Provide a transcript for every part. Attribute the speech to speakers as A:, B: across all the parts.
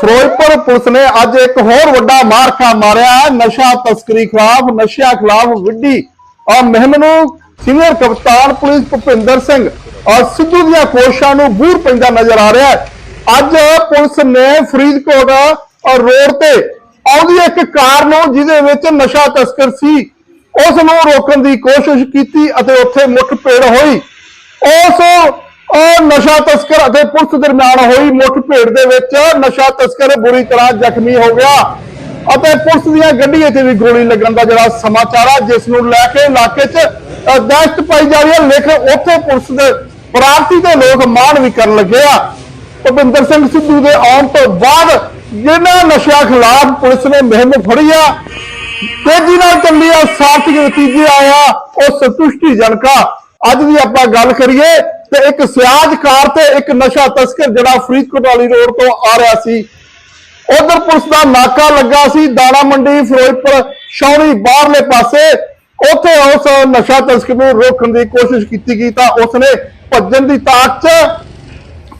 A: Firozpur police ਨੇ ਅੱਜ ਇੱਕ ਹੋਰ ਵੱਡਾ ਮਾਰਕਾ ਮਾਰਿਆ ਨਸ਼ਾ ਤਸਕਰੀ ਖਿਲਾਫ, ਨਸ਼ਿਆਂ ਖਿਲਾਫ ਵਿੱਢੀ। ਔਰ ਮੁਹਿੰਮ ਨੂੰ ਸੀਨੀਅਰ ਕਪਤਾਨ ਪੁਲਿਸ ਭੁਪਿੰਦਰ ਸਿੰਘ ਔਰ ਸਿੱਧੂ ਦੀਆਂ ਕੋਸ਼ਿਸ਼ਾਂ ਨੂੰ ਬੂਰ ਪੈਂਦਾ ਨਜ਼ਰ ਆ ਰਿਹਾ ਹੈ। ਅੱਜ ਪੁਲਿਸ ਨੇ ਫਰੀਦਕੋਟ ਔਰ ਰੋਡ ਤੇ ਆਉਂਦੀ ਇੱਕ ਕਾਰ ਨੂੰ, ਜਿਹਦੇ ਵਿੱਚ ਨਸ਼ਾ ਤਸਕਰ ਸੀ, ਉਸ ਨੂੰ ਰੋਕਣ ਦੀ ਕੋਸ਼ਿਸ਼ ਕੀਤੀ ਅਤੇ ਉੱਥੇ ਮੁੱਠ ਮੁੱਠਭੇੜ ਹੋਈ। ਉਸ ਉਹ ਨਸ਼ਾ ਤਸਕਰ ਅਤੇ ਪੁਲਿਸ ਦਰਮਿਆਨ ਹੋਈ ਮੁੱਠਭੇੜ ਦੇ ਵਿੱਚ ਨਸ਼ਾ ਤਸਕਰ ਬੁਰੀ ਤਰ੍ਹਾਂ ਜ਼ਖਮੀ ਹੋ ਗਿਆ ਅਤੇ ਪੁਲਿਸ ਦੀਆਂ ਗੱਡੀਆਂ ਤੇ ਵੀ ਗੋਲੀ ਲੱਗਣ ਦਾ ਜਿਹੜਾ ਸਮਾਚਾਰ ਆ, ਜਿਸ ਨੂੰ ਲੈ ਕੇ ਇਲਾਕੇ 'ਚ ਦਹਿਸ਼ਤ ਪਾਈ ਜਾ ਰਹੀ ਹੈ, ਲੇਕਿਨ ਉੱਥੇ ਪੁਲਿਸ ਦੇ ਪ੍ਰਾਂਤੀ ਦੇ ਲੋਕ ਮਾਣ ਵੀ ਕਰਨ ਲੱਗੇ ਆ। ਭੁਪਿੰਦਰ ਸਿੰਘ ਸਿੱਧੂ ਦੇ ਆਉਣ ਤੋਂ ਬਾਅਦ ਜਿਹਨਾਂ ਨਸ਼ਿਆਂ ਖਿਲਾਫ ਪੁਲਿਸ ਨੇ ਮੁਹਿੰਮ ਫੜੀ ਆ, ਤੇਜ਼ੀ ਨਾਲ ਚੱਲੀ ਆ ਸਾਰਥਕ ਨਤੀਜੇ ਆਇਆ ਉਹ ਸੰਤੁਸ਼ਟੀਜਨਕ ਆ। ਅੱਜ ਦੀ ਆਪਾਂ ਗੱਲ ਕਰੀਏ ਤੇ ਇੱਕ ਸਿਆਜ ਕਾਰ ਤੇ ਇੱਕ ਨਸ਼ਾ ਤਸਕਰ ਜਿਹੜਾ ਫਰੀਦਕੋਟ ਵਾਲੀ ਰੋਡ ਤੋਂ ਆ ਰਿਹਾ ਸੀ। ਉਧਰ ਪੁਲਿਸ ਦਾ ਨਾਕਾ ਲੱਗਾ ਸੀ, ਦਾਣਾ ਮੰਡੀ, ਫਿਰੋਜ਼ਪੁਰ ਸ਼ੌਰੀ ਬਾਹਰਲੇ ਪਾਸੇ। ਉੱਥੇ ਉਸ ਨਸ਼ਾ ਤਸਕਰ ਨੂੰ ਰੋਕਣ ਦੀ ਕੋਸ਼ਿਸ਼ ਕੀਤੀ ਗਈ ਤਾਂ ਉਸਨੇ ਭੱਜਣ ਦੀ ਤਾਕ 'ਚ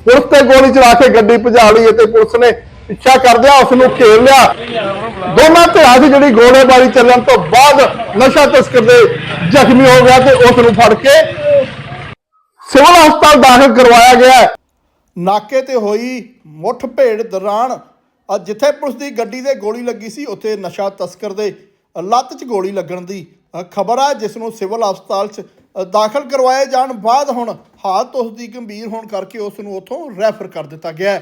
A: ਪੁਲਿਸ ਤੇ ਗੋਲੀ ਚਲਾ ਕੇ ਗੱਡੀ ਭਜਾ ਲਈ ਤੇ ਪੁਲਿਸ ਨੇ ਪਿੱਛਾ ਕਰਦਿਆਂ ਉਸ ਨੂੰ ਘੇਰ ਲਿਆ। ਦੋਨਾਂ ਧਿਰਾਂ ਦੀ ਜਿਹੜੀ ਗੋਲੇਬਾਰੀ ਚੱਲਣ ਤੋਂ ਬਾਅਦ ਨਸ਼ਾ ਤਸਕਰ ਦੇ ਜ਼ਖਮੀ ਹੋ ਗਿਆ ਤੇ ਉਸ ਨੂੰ ਫੜ ਕੇ ਸਿਵਲ ਹਸਪਤਾਲ ਦਾਖਲ ਕਰਵਾਇਆ ਗਿਆ ਹੈ। ਨਾਕੇ ਤੇ ਹੋਈ ਮੁੱਠ ਭੇੜ ਦੌਰਾਨ ਅ, ਜਿੱਥੇ ਪੁਲਿਸ ਦੀ ਗੱਡੀ ਦੇ ਗੋਲੀ ਲੱਗੀ ਸੀ, ਉੱਥੇ ਨਸ਼ਾ ਤਸਕਰ ਦੇ ਲੱਤ 'ਚ ਗੋਲੀ ਲੱਗਣ ਦੀ ਖਬਰ ਆ, ਜਿਸ ਨੂੰ ਸਿਵਲ ਹਸਪਤਾਲ 'ਚ ਦਾਖਲ ਕਰਵਾਏ ਜਾਣ ਬਾਅਦ ਹੁਣ ਹਾਲਤ ਉਸ ਦੀ ਗੰਭੀਰ ਹੋਣ ਕਰਕੇ ਉਸ ਨੂੰ ਉੱਥੋਂ ਰੈਫਰ ਕਰ ਦਿੱਤਾ ਗਿਆ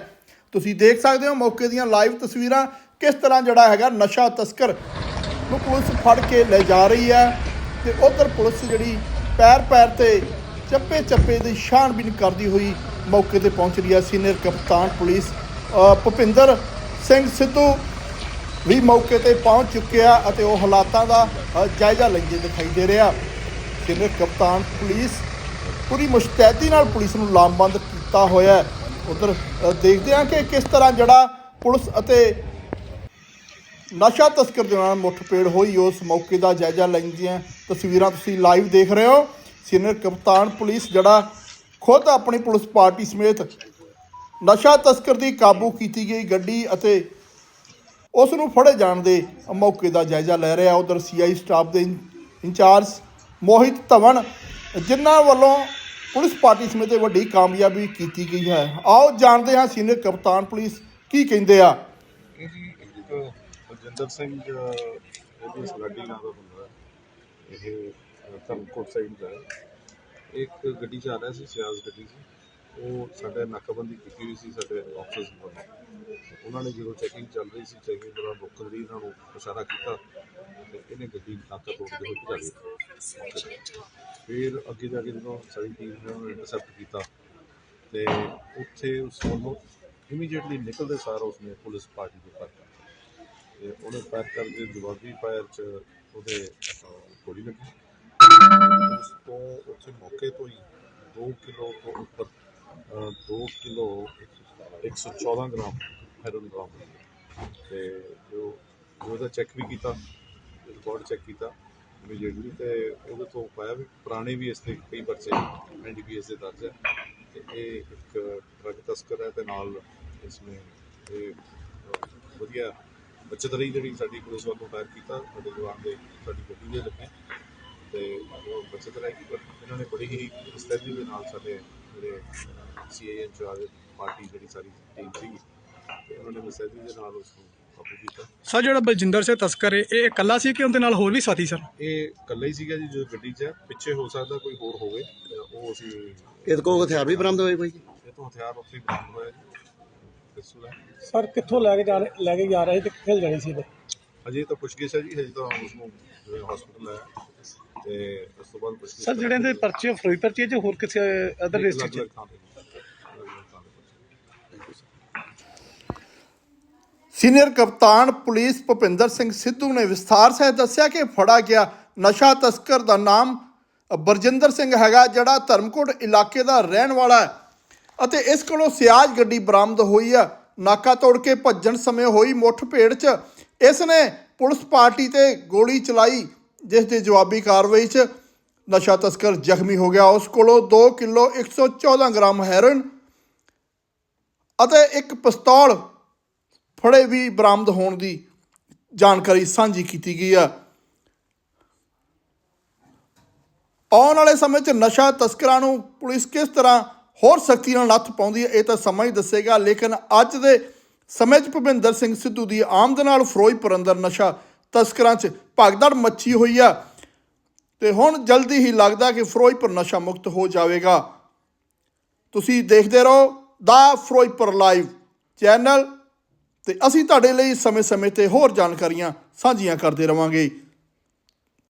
A: ਤੁਸੀਂ ਦੇਖ ਸਕਦੇ ਹੋ ਮੌਕੇ ਦੀਆਂ ਲਾਈਵ ਤਸਵੀਰਾਂ, ਕਿਸ ਤਰ੍ਹਾਂ ਜਿਹੜਾ ਹੈਗਾ ਨਸ਼ਾ ਤਸਕਰ ਨੂੰ ਪੁਲਿਸ ਫੜ ਕੇ ਲੈ ਜਾ ਰਹੀ ਹੈ ਤੇ ਉਧਰ ਪੁਲਿਸ ਜਿਹੜੀ ਪੈਰ ਪੈਰ ਤੇ ਚੱਪੇ ਚੱਪੇ ਦੀ ਛਾਣਬੀਨ ਕਰਦੀ ਹੋਈ ਮੌਕੇ ਤੇ ਪਹੁੰਚ ਰਹੀ ਹੈ ਸੀਨੀਅਰ ਕਪਤਾਨ ਪੁਲਿਸ। ਭੁਪਿੰਦਰ ਸਿੰਘ ਸਿੱਧੂ ਵੀ ਮੌਕੇ ਤੇ ਪਹੁੰਚ ਚੁੱਕਿਆ ਅਤੇ ਉਹ ਹਾਲਾਤਾਂ ਦਾ ਜਾਇਜ਼ਾ ਲੈਂਦੇ ਦਿਖਾਈ ਦੇ ਰਿਹਾ। ਸੀਨੀਅਰ ਕਪਤਾਨ ਪੁਲਿਸ ਪੂਰੀ ਮੁਸ਼ਤੈਦੀ ਨਾਲ ਪੁਲਿਸ ਨੂੰ ਲਾਮਬੰਦ ਕੀਤਾ ਹੋਇਆ ਹੈ। ਉਧਰ ਦੇਖਦੇ ਹਾਂ ਕਿ ਕਿਸ ਤਰ੍ਹਾਂ ਜਿਹੜਾ ਪੁਲਿਸ ਅਤੇ ਨਸ਼ਾ ਤਸਕਰ ਦੇ ਨਾਲ ਮੁੱਠਭੇੜ ਹੋਈ, ਉਸ ਮੌਕੇ ਦਾ ਜਾਇਜ਼ਾ ਲੈਂਦੀਆਂ ਤਸਵੀਰਾਂ ਤੁਸੀਂ ਲਾਈਵ ਦੇਖ ਰਹੇ ਹੋ। ਸੀਨੀਅਰ ਕਪਤਾਨ ਪੁਲਿਸ ਜਿਹੜਾ ਖੁਦ ਆਪਣੀ ਪੁਲਿਸ ਪਾਰਟੀ ਸਮੇਤ ਨਸ਼ਾ ਤਸਕਰ ਦੀ ਕਾਬੂ ਕੀਤੀ ਗਈ ਗੱਡੀ ਅਤੇ ਉਸ ਨੂੰ ਫੜੇ ਜਾਣ ਦੇ ਮੌਕੇ ਦਾ ਜਾਇਜ਼ਾ ਲੈ ਰਿਹਾ ਉਧਰ ਸੀਆਈ ਸਟਾਫ ਦੇ ਇੰਚਾਰਜ ਮੋਹਿਤ ਧਵਨ ਜਿਨ੍ਹਾਂ ਵੱਲੋਂ ਪੁਲਿਸ ਪਾਰਟੀ ਸਮੇਤ ਵੱਡੀ ਕਾਮਯਾਬੀ ਕੀਤੀ ਗਈ ਹੈ। ਆਓ ਜਾਣਦੇ ਹਾਂ ਸੀਨੀਅਰ ਕਪਤਾਨ ਪੁਲਿਸ ਕੀ ਕਹਿੰਦੇ ਆ।
B: ਇਹ ਸਿੰਘ ਅਹ, ਇਹਦੀ ਨਾਂ ਦਾ ਬੰਦਾ ਇਹ ਧਰਮਕੋਟ ਸਾਈਡ ਦਾ ਹੈ। ਇੱਕ ਗੱਡੀ 'ਚ ਆ ਰਿਹਾ ਸੀ ਸਿਆਜ਼ ਗੱਡੀ ਸੀ। ਉਹ ਸਾਡੇ ਨਾਕਾਬੰਦੀ ਕੀਤੀ ਹੋਈ ਸੀ ਸਾਡੇ ਆਫਿਸ ਵੱਲੋਂ। ਉਹਨਾਂ ਨੇ ਜਦੋਂ ਚੈਕਿੰਗ ਚੱਲ ਰਹੀ ਸੀ ਚੈਕਿੰਗ ਦੌਰਾਨ ਰੋਕਣ ਲਈ ਇਹਨਾਂ ਨੂੰ ਇਸ਼ਾਰਾ ਕੀਤਾ ਤੇ ਇਹਨੇ ਗੱਡੀ ਨਾਕਾ ਤੋੜਦੇ ਹੋਏ ਭਜਾ ਲਈ ਫਿਰ ਅੱਗੇ ਜਾ ਕੇ ਜਦੋਂ ਸਾਡੀ ਟੀਮ ਨੇ ਉਹਨੂੰ ਇੰਟਰਸੈਪਟ ਕੀਤਾ ਤੇ ਉੱਥੇ ਉਸ ਵੱਲੋਂ ਇਮੀਡੀਏਟਲੀ ਨਿਕਲਦੇ ਸਾਰ ਉਸਨੇ ਪੁਲਿਸ ਪਾਰਟੀ ਦੇ ਪਰ ਤੇ ਉਹਨੇ ਫਾਇਰ ਕਰਕੇ ਜਵਾਬੀ ਫਾਇਰ ਚ ਉਹਦੇ ਅਹ, ਗੋਲੀ ਲੱਗੀ। ਉਸ ਤੋਂ ਉੱਥੇ ਮੌਕੇ ਤੋਂ ਹੀ 2 ਕਿਲੋ ਤੋਂ ਉੱਪਰ 2 ਕਿਲੋ 114 ਗ੍ਰਾਮ ਹੈਰੋਨ ਗ੍ਰਾਮ ਤੇ ਜੋ ਜੋ ਉਹਦਾ ਚੈੱਕ ਵੀ ਕੀਤਾ, ਰਿਕਾਰਡ ਚੈੱਕ ਕੀਤਾ ਇਮੀਡੀਏਟਲੀ ਤੇ ਉਹਦੇ ਤੋਂ ਪਾਇਆ ਵੀ ਪੁਰਾਣੇ ਵੀ ਇਸ ਤੇ ਕਈ ਪਰਚੇ ਐਨਡੀਪੀਐਸ ਦੇ ਦਰਜ ਹੈ। ਤੇ ਇਹ ਇੱਕ ਡਰਗ ਤਸਕਰ ਹੈ ਤੇ ਨਾਲ ਇਸਨੇ ਇਹ ਵਧੀਆ ਬਚਤ ਰਹੀ ਜਿਹੜੀ ਸਾਡੀ ਪੁਲਿਸ ਵੱਲੋਂ ਫਾਇਰ ਕੀਤਾ, ਸਾਡੇ ਜਵਾਨ ਦੇ ਸਾਡੀ ਗੱਡੀ ਦੇ ਲੱਗੇ। ਤੇ ਉਹ ਬਚਤ ਰਹੀ ਪਰ ਇਹਨਾਂ ਨੇ ਬੜੀ ਹੀ ਸਟੈਬਿਲੀ ਦੇ ਨਾਲ ਸਾਡੇ ਜਿਹੜੇ ਸੀਏ ਇੰਚਾਰਜ ਪਾਰਟੀ ਜਿਹੜੀ ਸਾਰੀ ਟੀਮ ਸੀ ਤੇ ਉਹਨਾਂ ਨੇ ਮਸੈਦੀ ਦੇ ਨਾਲ ਉਸ ਨੂੰ ਕਾਬੂ ਕੀਤਾ।
C: ਸਰ ਜਿਹੜਾ ਬਲਜਿੰਦਰ ਸਿੰਘ ਤਸਕਰ ਹੈ ਇਹ ਇਕੱਲਾ ਸੀ ਕਿ ਉਹਦੇ ਨਾਲ ਹੋਰ ਵੀ ਸਾਥੀ ਸਰ
B: ਇਹ ਇਕੱਲਾ ਹੀ ਸੀਗਾ ਜੀ ਜੋ ਗੱਡੀ 'ਚ ਹੈ ਪਿੱਛੇ ਹੋ ਸਕਦਾ ਕੋਈ ਹੋਰ ਹੋਵੇ ਤੇ ਉਹ ਅਸੀਂ
D: ਇਹਦੇ ਕੋਲ ਹਥਿਆਰ ਵੀ ਬਰਾਮਦ ਹੋਏ ਕੋਈ? ਜੀ
B: ਇਹ ਤੋਂ ਹਥਿਆਰ ਉੱਥੇ ਹੀ ਬਰਾਮਦ ਹੋਇਆ ਜੀ ਪਿਸਤੌਲ ਹੈ।
C: ਸਰ ਕਿੱਥੋਂ ਲੈ ਕੇ ਜਾ ਰਹੇ ਲੈ ਕੇ ਜਾ ਰਹੇ ਤੇ ਕਿੱਥੇ ਜਾਣੀ ਸੀ
B: ਅਜੇ ਤਾਂ ਪੁੱਛਗਿੱਛ ਹੈ ਜੀ ਹਜੇ ਤਾਂ ਉਸ ਨੂੰ ਹਸਪੀਟਲ ਹੈ। ਤੇ ਉਸ ਤੋਂ ਬਾਅਦ ਪੁੱਛਗਿੱਛ
C: ਸਰ ਜਿਹੜੇ ਦੇ ਪਰਚੇ ਫਰੋਈ ਪਰਚੇ ਚ ਹੋਰ ਕਿਸੇ ਅਦਰ ਡਿਸਟ੍ਰਿਕਟ ਚ.
A: ਸੀਨੀਅਰ ਕਪਤਾਨ ਪੁਲਿਸ ਭੁਪਿੰਦਰ ਸਿੰਘ ਸਿੱਧੂ ਨੇ ਵਿਸਥਾਰ ਸਹਿਤ ਦੱਸਿਆ ਕਿ ਫੜਾ ਗਿਆ ਨਸ਼ਾ ਤਸਕਰ ਦਾ ਨਾਮ ਬਰਜਿੰਦਰ ਸਿੰਘ ਹੈਗਾ ਜਿਹੜਾ ਧਰਮਕੋਟ ਇਲਾਕੇ ਦਾ ਰਹਿਣ ਵਾਲਾ ਹੈ। ਅਤੇ ਇਸ ਕੋਲੋਂ ਸਿਆਜ ਗੱਡੀ ਬਰਾਮਦ ਹੋਈ ਹੈ ਨਾਕਾ ਤੋੜ ਕੇ ਭੱਜਣ ਸਮੇਂ ਹੋਈ ਮੁੱਠਭੇੜ 'ਚ। ਇਸ ਨੇ ਪੁਲਿਸ ਪਾਰਟੀ ਤੇ ਗੋਲੀ ਚਲਾਈ। ਜਿਸ ਦੀ ਜਵਾਬੀ ਕਾਰਵਾਈ 'ਚ ਨਸ਼ਾ ਤਸਕਰ ਜ਼ਖਮੀ ਹੋ ਗਿਆ। ਉਸ ਕੋਲੋਂ 2 ਕਿਲੋ 114 ਗ੍ਰਾਮ ਹੈਰੋਇਨ ਅਤੇ ਇੱਕ ਪਿਸਤੌਲ ਫੜੇ ਵੀ ਬਰਾਮਦ ਹੋਣ ਦੀ ਜਾਣਕਾਰੀ ਸਾਂਝੀ ਕੀਤੀ ਗਈ ਆ। ਆਉਣ ਵਾਲੇ ਸਮੇਂ 'ਚ ਨਸ਼ਾ ਤਸਕਰਾਂ ਨੂੰ ਪੁਲਿਸ ਕਿਸ ਤਰ੍ਹਾਂ ਹੋਰ ਸਖਤੀ ਨਾਲ ਨੱਥ ਪਾਉਂਦੀ ਹੈ, ਇਹ ਤਾਂ ਸਮਾਂ ਹੀ ਦੱਸੇਗਾ। ਲੇਕਿਨ ਅੱਜ ਦੇ ਸਮੇਂ 'ਚ ਭੁਪਿੰਦਰ ਸਿੰਘ ਸਿੱਧੂ ਦੀ ਆਮਦ ਨਾਲ ਫਿਰੋਜ਼ਪੁਰ ਅੰਦਰ ਨਸ਼ਾ ਤਸਕਰਾਂ 'ਚ ਭਗਦੜ ਮੱਚੀ ਹੋਈ ਆ। ਤੇ ਹੁਣ ਜਲਦੀ ਹੀ ਲੱਗਦਾ ਕਿ ਫਿਰੋਜ਼ਪੁਰ ਨਸ਼ਾ ਮੁਕਤ ਹੋ ਜਾਵੇਗਾ। ਤੁਸੀਂ ਦੇਖਦੇ ਰਹੋ ਦਾ ਫਿਰੋਜ਼ਪੁਰ ਲਾਈਵ ਚੈਨਲ। ਤੇ ਅਸੀਂ ਤੁਹਾਡੇ ਲਈ ਸਮੇਂ-ਸਮੇਂ ਤੇ ਹੋਰ ਜਾਣਕਾਰੀਆਂ ਸਾਂਝੀਆਂ ਕਰਦੇ ਰਵਾਂਗੇ।